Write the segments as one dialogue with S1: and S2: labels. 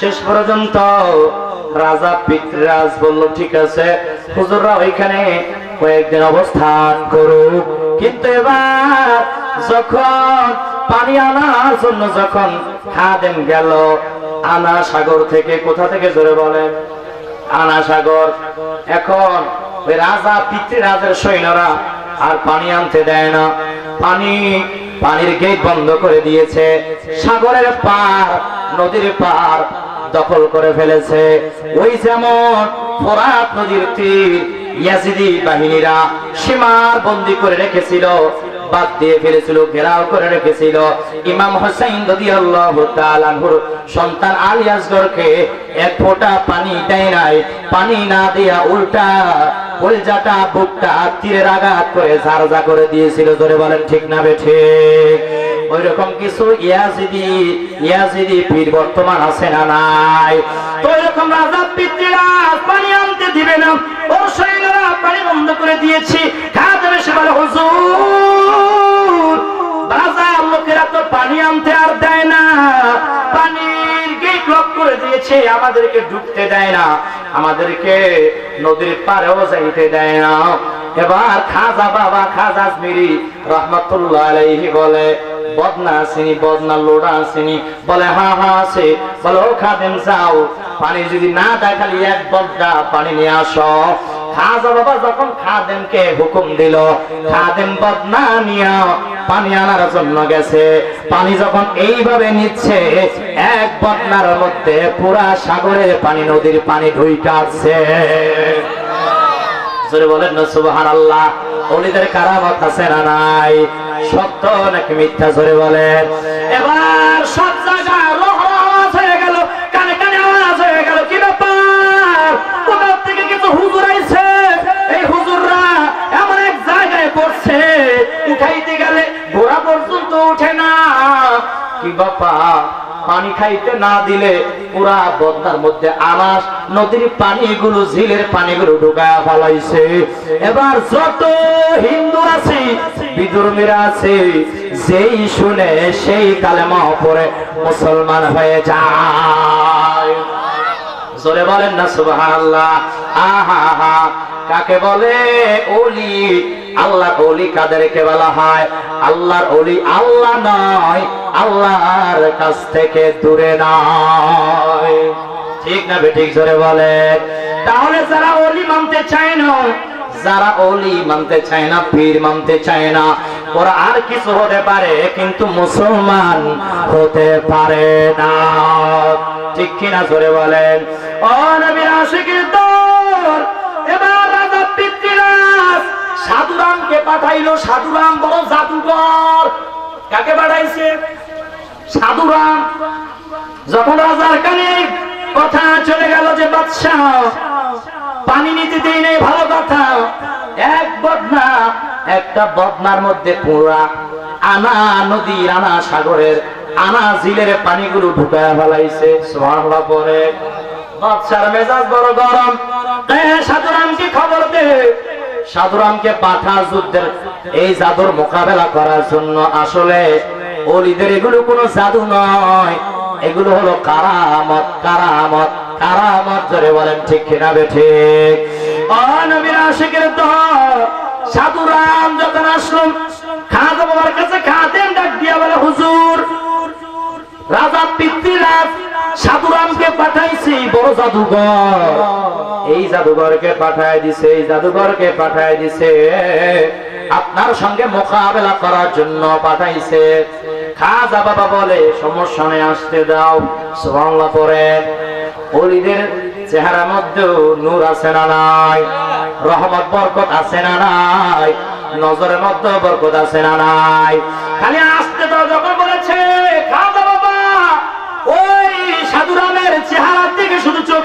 S1: শেষ পর্যন্ত রাজা পিতৃরাজ বলল, ঠিক আছে, হুজুররা ওইখানে কয়েকদিন অবস্থান করুক। কিন্তু এবার যখন পানি আনার জন্য যখন খাদেম গেল আনা সাগর থেকে, কোথা থেকে জোরে বলেন? আনা সাগর এখন ওই রাজা পিতৃরাজের সৈন্যরা আর পানি আনতে দেয় না। পানি, পানির গেট বন্ধ করে দিয়েছে। সাগরের পার, নদীর পার দখল করে ফেলেছে। ওই যেমন ফোরাত নদীর তীর ইয়াজিদি বাহিনীরা সীমার বন্দি করে রেখেছিল, বাদ দিয়ে ফেলেছিল, ঘেরাও করে রেখেছিল। ইমাম হোসেন তাআলা আনহুর সন্তান আলী আসগরকে এক ফোঁটা পানি দেয় নাই। পানি না দিয়া উল্টা কলজাটা বুকটা তীরের আঘাত করে ঝারঝা করে দিয়েছিল। ধরে বলেন, ঠিক না বেঠে ওই রকম কিছু ইয়াজিদি ইয়াজিদি পীর বর্তমান আছে না নাই? তো এরকম রাজা পিতৃরা পানি আনতে দিবে না। ও সৈন্যরা পানি বন্ধ করে দিয়েছি। খাদ্য এসে বলে, হুজুর বাজার লোকেরা তো পানি আনতে আর দেয় না। দিয়েছে, আমাদেরকে ঢুকতে দেয় না। আমাদেরকে নদীর পারেও যাইতে দেয় না। এবার খাজা বাবা খাজা আজমিরি রহমতুল্লাহ বলে বদনা আসেনি, বদনা লোড়া আসেনি। বলে, হা হা, আছে। বলে, ও খাদেম, যাও। পানি যদি না দেয়, খালি এক বদনা পানি নিয়ে আসো। খাজা বাবা যখন খাদেমকে হুকুম দিল, খাদেম বদনা নিয়ে পানি আনার জন্য গেছে। পানি যখন এইভাবে নিচ্ছে, এক বদনার মধ্যে পুরা সাগরের পানি, নদীর পানি ঢুইকা আছে বলেন না সুবহান আল্লাহ অলিদের কারামত আছে না নাই? সত্য নাকি মিথ্যা ধরে বলেন? এবার সব জায়গা পানি খাইতে না দিলে পুরা বদনার মধ্যে আনাস, নদীর পানিগুলো, ঝিলের পানিগুলো ঢুকায় ফলাইছে। এবার যত হিন্দু আছে বিদুর্মীরা আছে, যেই শুনে সেই কালেমা পরে মুসলমান হয়ে যায়। জোরে বলেন না, সুবহানাল্লাহ। আহা হা কাকে বলে? ওলি আল্লাহর ওলি কাদেরকে বলা হয়? আল্লাহর ওলি আল্লাহ নয়, আল্লাহর কাছ থেকে দূরে নয়। ঠিক না বেঠিক জোরে বলে তাহলে যারা ওলি মানতে চায় না, যারা ওলি মানতে চায় না, পীর মানতে চায় না, ওরা আর কিছু হতে পারে, কিন্তু মুসলমান হতে পারে না। ঠিক কিনা জোরে বলেন? ও নবীর আশিকের পাঠাইলো সাধুরাম, বড় জাদুঘর। কাকে পাঠাইছে সাধুরাম। যখন রাজার কানে কথা চলে গেল যে বাদশাহ, পানি নিতে দেই নেই, ভালো কথা। এক বদনা, একটা বদনার মধ্যে পুরা আনা নদীর, আনা সাগরের, আনা ঝিলের পানিগুলো ঢুকায় ফেলাইছে। সোহানলা পরে। বাদশার মেজাজ বড় গরম। সাধুরামকে পাঠা যুদ্ধের এই জাদুর মোকাবেলা করার জন্য আসলে অলিদের এগুলো কোনো জাদু নয়। এগুলো হলো কারামত কারামত কারামত ধরে বলেন ঠিক কিনা বে ঠিক? অনবীর আশিকের সাধুরাম যখন আসলো খাজা বাবার কাছে সাধুরামকে পাঠাইছি, বড় জাদুঘর। এই জাদুঘরকে পাঠায় দিছে, এই জাদুঘরকে পাঠায় দিছে। আপনার সঙ্গে মোকাবেলা করার জন্য পাঠাইছে। খাজা বাবা বলে, সমস্যা নেই, আসতে দাও। সুবহানাল্লাহ পরে অলিদের চেহারার মধ্যে নূর আছে না নাই? রহমত, বরকত আছে না নাই? নজরের মধ্যে বরকত আছে না নাই? খালি আসতে দাও, যখন বলেছে খাজা বাবা ওই সাধুরামের চেহারার দিকে শুধু চোখের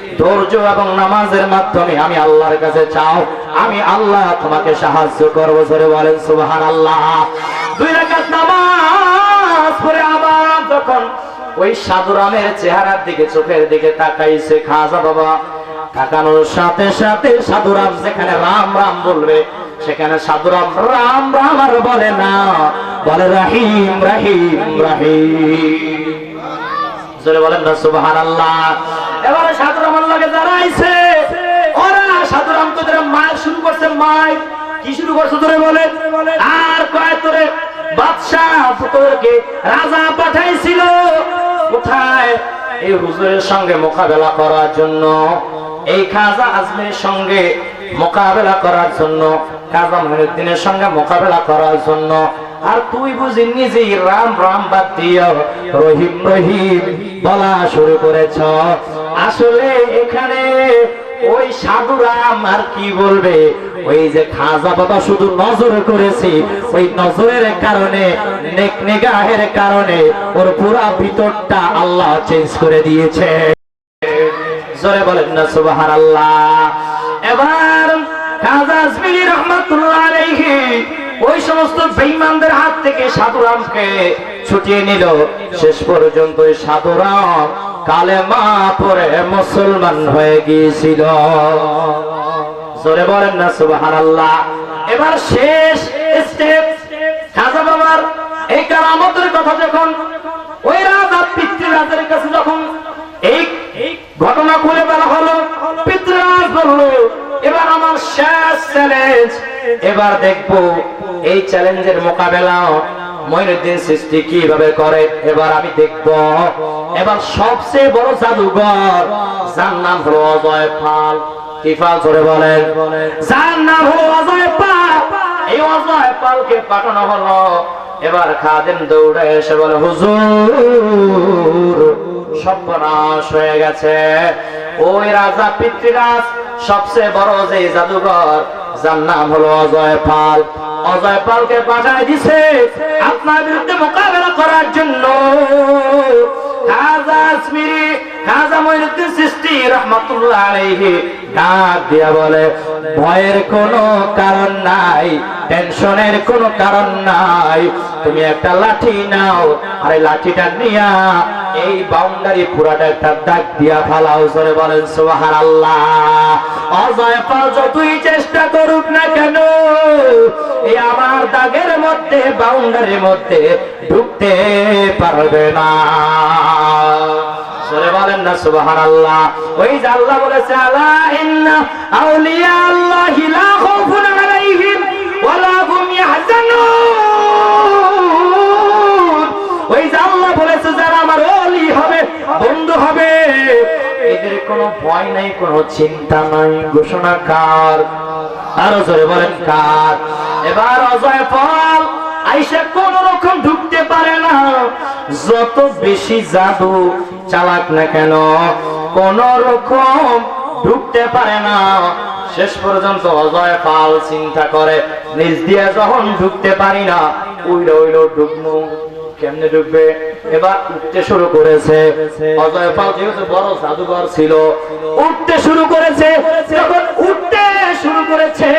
S1: ধৈর্য এবং নামাজের মাধ্যমে আমি আল্লাহর কাছে চাও, আমি আল্লাহ তোমাকে সাহায্য করব ধরে বলেন সুবাহান আল্লাহ দুই রাকাত নামাজ পড়ে আবার যখন ওই সাধুরামের চেহারার দিকে, চোখের দিকে তাকাইছে, খাজা বাবা, তাকানোর সাথে সাথে সাধুরাম যেখানে রাম রাম বলবে, সেখানে সাধুরাম রাম রাম আর বলে না, বলে রাহিম রাহিম রাহিম। বলেন না সুবাহান আল্লাহ এবারে সাধুরাম আল্লাহকে দাঁড়াইছে ওরা সাধুরাম তোদের মায়ের শুরু করছে মায় কি শুরু করছে তোরে বলে আর কয় তোরে? বাদশাহ তোদেরকে রাজা পাঠাইছিল। কোথায়? এই হুজুরের সঙ্গে মোকাবেলা করার জন্য। এই খাজা আজমের সঙ্গে মোকাবেলা করার জন্য। খাজা মহিনুদ্দিনের সঙ্গে মোকাবেলা করার জন্য। আর তুই বুঝি নিজেই রাম রাম বাদ দিয়ে রহিম রহিম বলা শুরু করেছ। আসলে এখানে ওই সাধু রাম আর কি বলবে? ওই যে খাজা বাবা শুধু নজর করেছে, ওই নজরের কারণে, নেক নিগাহের কারণে ওর পুরা ভিতরটা আল্লাহ চেঞ্জ করে দিয়েছে। জোরে বলেন না সুবাহান আল্লাহ এবার ওই সমস্ত হাত থেকে সাধুরামকে ছুটিয়ে নিল। শেষ পর্যন্ত পরে মুসলমান হয়ে গিয়েছিল। এবার শেষ স্টেপ খাজা বাবার এই কারামতের কথা যখন ওই চ্যালেঞ্জ এবার দেখব এই চ্যালেঞ্জের মোকাবেলা মঈনুদ্দিন সৃষ্টি কীভাবে করে। এবার আমি দেখব, এবার সবচেয়ে বড় জাদুঘর, যার নাম হলো অজয় পাল। কি পাল ধরে বলেন? যার নাম হলো অজয় পাল। এই অজয় পালকে পাঠানো হলো। এবার খাদেম দৌড়ে এসে বলে, হুজুর, সর্বনাশ হয়ে গেছে। ওই রাজা পিতৃরাজ সবচেয়ে বড় যে জাদুঘর যার নাম হলো অজয় পাল। অজয় পালকে পাঠায় দিছে আপনার বিরুদ্ধে মোকাবেলা করার জন্য। সৃষ্টি কোনো কারণ নাই কোনো নাই। তুমি একটা লাঠি নাও, আর এই লাঠিটা নিয়া এই বাউন্ডারি পুরাটা একটা দাগ দিয়া ফালাও, জোরে বলেন সুবহান আল্লাহ অজয় পাল, যতই চেষ্টা করুক না কেন এই আমার দাগের মধ্যে বাউন্ডারির মধ্যে ঢুকতে পারবে না। জোরে বলেন না সুবহান আল্লাহ ওই যে আল্লাহ বলেছে, আলা ইন্না আউলিয়া আল্লাহি লা খাউফুন আলাইহিম ওয়ালা হুম ইয়াহজানুন। হবে। এদের কোনো ভয় নাই, কোনো চিন্তা নাই। ঘোষণা কার? আরও জোরে বলেন কার? এবার অজয় ফল আইসা কোন রকম ঢুকতে পারে না। যত বেশি জাদু চালাক না কেন, কোন রকম ঢুকতে পারে না। শেষ পর্যন্ত অজয় পাল চিন্তা করে, নিজ দিয়ে যখন ঢুকতে পারি না, উইলো উইলো ঢুকমু কেমনে ঢুকবে এবার উঠতে শুরু করেছে। অজয় পাল যেহেতু বড় জাদুঘর ছিল, উঠতে শুরু করেছে। যখন উঠতে শুরু করেছে,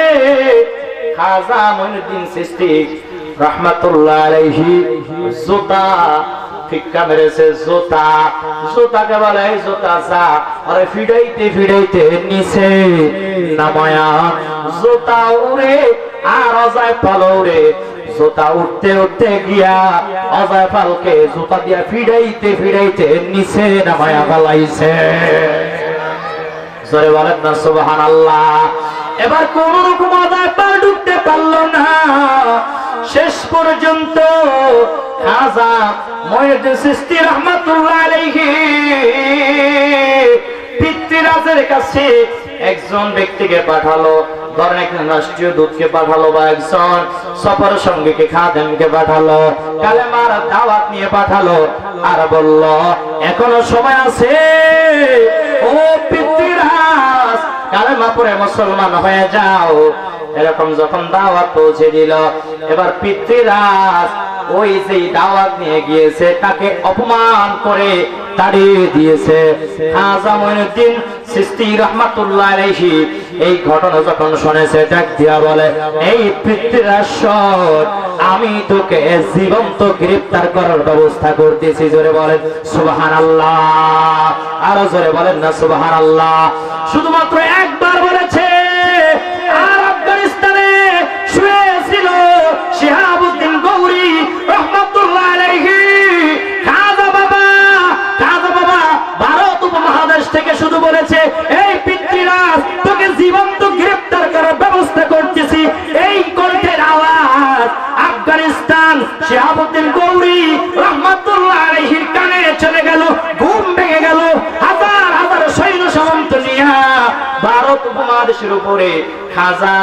S1: খাজা মঈনুদ্দিন সৃষ্টি রহমাতুল্লাহ আলাইহি জুতা ফিক্কা মেরেছে বলে জোতা যা। আরে ফিডাইতে ফিডাইতে নিচে নামায়া, জোতা উড়ে আর অজয় পাল উড়ে জোতা উঠতে উঠতে গিয়া অজয় পালকে জোতা দিয়া ফিডাইতে ফিডাইতে নিচে নামায়া ফলাইছে। জোরে বলেন না সুবহান আল্লাহ এবার কোন রকম অজয় পাল ঢুকতে পারল না। শেষ পর্যন্ত খাজা মহিউদ্দিন সৃষ্টি রহমাতুল্লাহ আলাইহি পিতৃরাজের কাছে একজন ব্যক্তিকে পাঠালো। ধরেন একজন রাষ্ট্রীয় দূতকে পাঠালো বা একজন সফর সঙ্গীকে খাদেমকে পাঠালো, কালেমার দাওয়াত নিয়ে পাঠালো আর বলল, এখনও সময় আছে, ও পিতৃরাজ, কালেমা পরে মুসলমান হয়ে যাও। এরকম যখন দাওয়াত পৌঁছে দিল, এবার পিতৃরাজ ওই যে দাওয়াত নিয়ে গিয়েছে তাকে অপমান করে তাড়িয়ে দিয়েছে। খাজা মঈনুদ্দিন সিস্তি রহমাতুল্লাহ আলাইহি এই ঘটনা যখন শুনেছে ডাক দিয়া বলে, এই পিতৃরাশ্বর আমি তোকে জীবন্ত গ্রেফতার করার ব্যবস্থা করতেছি। জোরে বলেন, সুবহানাল্লাহ। আরও জোরে বলেন না, সুবহানাল্লাহ। শুধুমাত্র একবার বলেছে উপরে খাজা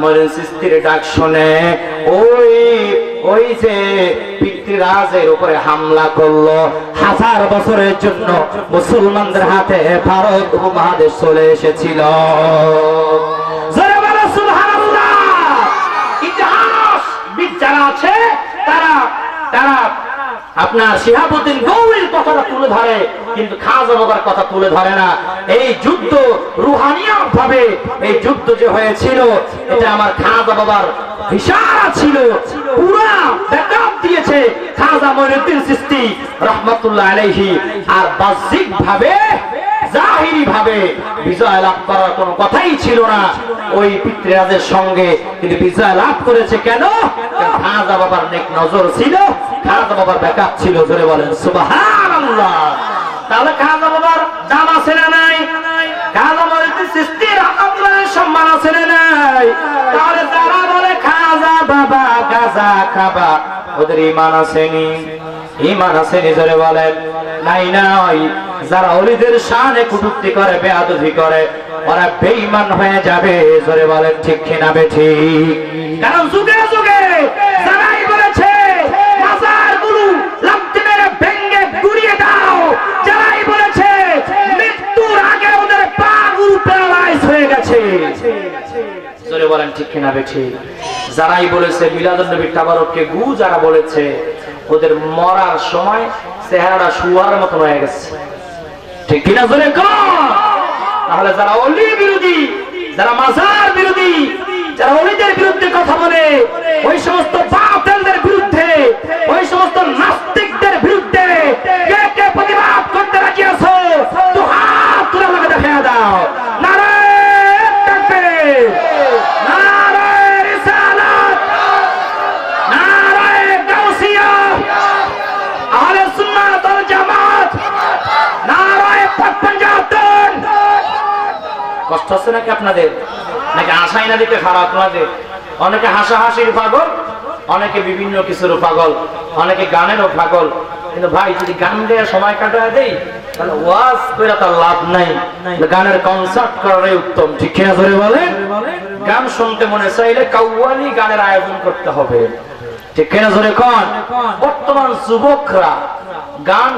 S1: মরিন সিস্তির ডাক শুনে, ওই ওই যে পিতৃরাজের উপরে হামলা করল, হাজার বছরের জন্য মুসলমানদের হাতে ভারত উপমহাদেশ চলে এসেছিল। ইতিহাস বিদ আছে, তারা তারা আপনার শিহাবুদ্দিন গৌরীর কথাটা তুলে ধরে, কিন্তু খাজা বাবার কথা তুলে ধরে না। এই যুদ্ধ রুহানিয়া ভাবে এই যুদ্ধ যে হয়েছিল, এটা আমার খাজা বাবার ইশারা ছিল। পুরা ব্যাকআপ দিয়েছে খাজা মঈনুদ্দিন সিস্তি, রহমাতুল্লাহ আলাইহি। আর বাহ্যিক ভাবে জাহিরি ভাবে বিজয় লাভ করার কোনো কথাই ছিল না। ওই পিতৃরাজের সঙ্গে কিন্তু বিজয় লাভ করেছে কেন? খাজা বাবার নেক নজর ছিল, খাজা বাবার ব্যাকআপ ছিল, জোরে বলেন, সুবহানাল্লাহ। তাহলে খাজা বাবার দাম আছে না নাই? খাজা সিস্তির আল্লাহর সম্মান আছে না নাই? তাহলে যারা বলে, খাজা বাবা গাজা খাবা। ওদের ইমান আসেনি। ইমান আসেনি, জোরে বলেন। নাই নাই। যারা অলিদের শানে কুটুক্তি করে, বেয়াদবি করে, ওরা বেঈমান হয়ে যাবে, জোরে বলেন ঠিক কিনা কারণ যুগে যুগে যারাই বলেছে ওদের ঠিক যারাই বলেছে গু যারা বলেছে, ওদের মরার সময় চেহারাটা শুয়ার মতন হয়ে গেছে। ঠিক কিনা জোরে তাহলে যারা অলি বিরোধী, যারা মাজার বিরোধী, যারা অলিদের বিরুদ্ধে কথা বলে, ওই সমস্ত বাতেলদের বিরুদ্ধে, ওই সমস্ত নাস্তিকদের বিরুদ্ধে কে কে প্রতিবাদ করতে রাজি আছো? তো হাত তুলে আমাকে দেখা দাও। কষ্ট হচ্ছে নাকি আপনাদের? নাকি আশাই না দিতে খারাপ আপনাদের? অনেকে হাসাহাসির পাগল, অনেকে বিভিন্ন কিছুর পাগল, অনেকে গানেরও পাগল। কিন্তু ভাই, যদি গান দিয়ে সময় কাটায় দেই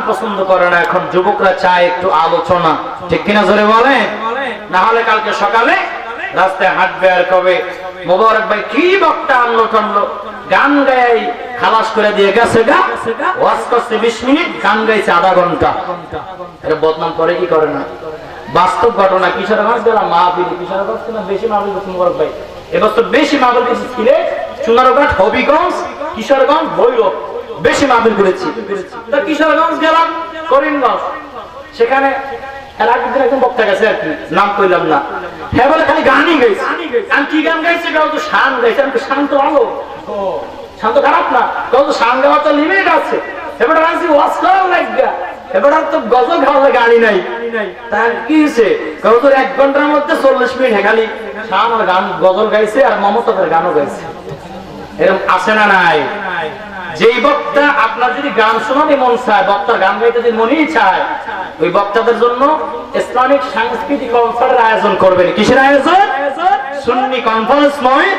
S1: পছন্দ করে না, এখন যুবকরা চায় একটু আলোচনা। ঠিক কিনা ধরে বলে না হলে কালকে সকালে রাস্তায় হাঁটবে আর কবে? মোবারক ভাই কি বক্তা আনলো টানলো? গান গাই খালাস করে দিয়ে গেছে গা। ওয়াজ করছে বিশ মিনিট, গান গাইছে আধা ঘণ্টা। এটা বদনাম করে কি করে না? বাস্তব ঘটনা কিশোরগঞ্জ জেলা মাহফিল কিশোরগঞ্জ না বেশি মাহফিল করছে মোবারক ভাই। এবছর বেশি মাহফিল করেছি সিলেট সোনারঘাট হবিগঞ্জ, কিশোরগঞ্জ ভৈরব বেশি মাহফিল করেছি। তো কিশোরগঞ্জ গেলাম, করিমগঞ্জ। সেখানে এর নাম কইলাম না। বলে খালি কি গান গাইছে তো গজল নাই। কি হয়েছে এক ঘণ্টার মধ্যে চল্লিশ মিনিট খালি শান গান, গজল গাইছে আর মমতাদের গানও গাইছে। এরকম আসে না নাই? যেই বক্তা আপনার যদি গান শোনাতে মন চায়, বক্তার গান গাইতে যদি মনেই চায়, ওই বক্তাদের জন্য ইসলামিক সাংস্কৃতিক কনসার্টের আয়োজন করবেন। কিসের আয়োজন? সুন্নি কনফারেন্স নয়,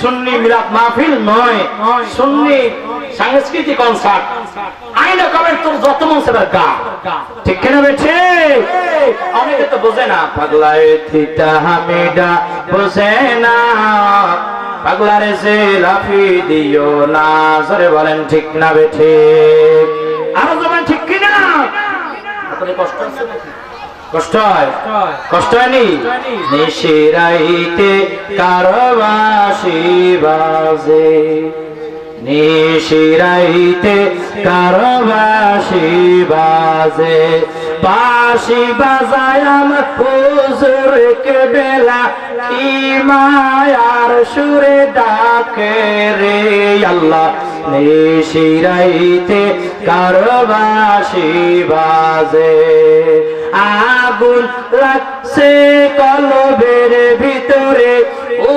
S1: সুন্নি মিলাদ মাহফিল নয়, সুন্নি সাংস্কৃতিক কনসার্ট। আইনা কবের তোর যত মন সেবার গা ঠিক কেন বেঠে অনেকে তো বোঝে না, পাগলায় থিতা হামিডা বোঝে না। পাগলারে সে লাফি দিও না সরে বলেন ঠিক না বেঠে আরও বলেন ঠিক কিনা? কষ্ট নাকি? কষ্ট হয়? কষ্ট হয়নি। নিশিরাইতে কারবাসি বাজে। নিশিরাইতে কারবাসি বাজে। বাসি বাজায় আমার হুজুরকে বেলা। কি মায়ার সুরে ডাকে রে আল্লাহ? নিশিরাইতে কারবাসি বাজে। আগুন লাগছে কলবের ভিতরে।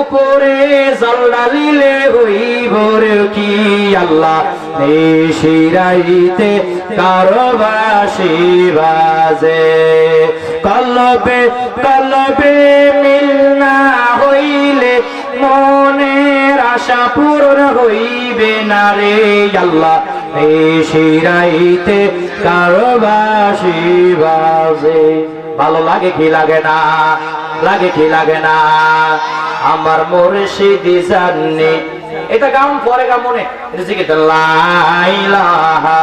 S1: উপরে জল্লালিলে হইব রে কি আল্লাহ? নিশিরাইতে কারবাসি বাজে। কলবে কলবে মিল না হইলে মনের আশা পূরণ হইবে না রে আল্লাহ। এই শিরাইতে কারবাসি বাজে। ভালো লাগে কি লাগে না? লাগে কি লাগে না? আমার মুর্শিদি জাননি এটা গাউন পরে গা মনে। রিজিকে লাইলাহা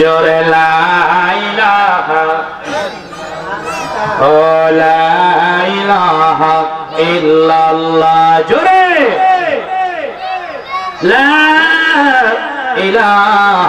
S1: জোরে লাইলাহা ও লাইলাহা ইল্লাল্লাহ। জোরে। লা ইলাহা।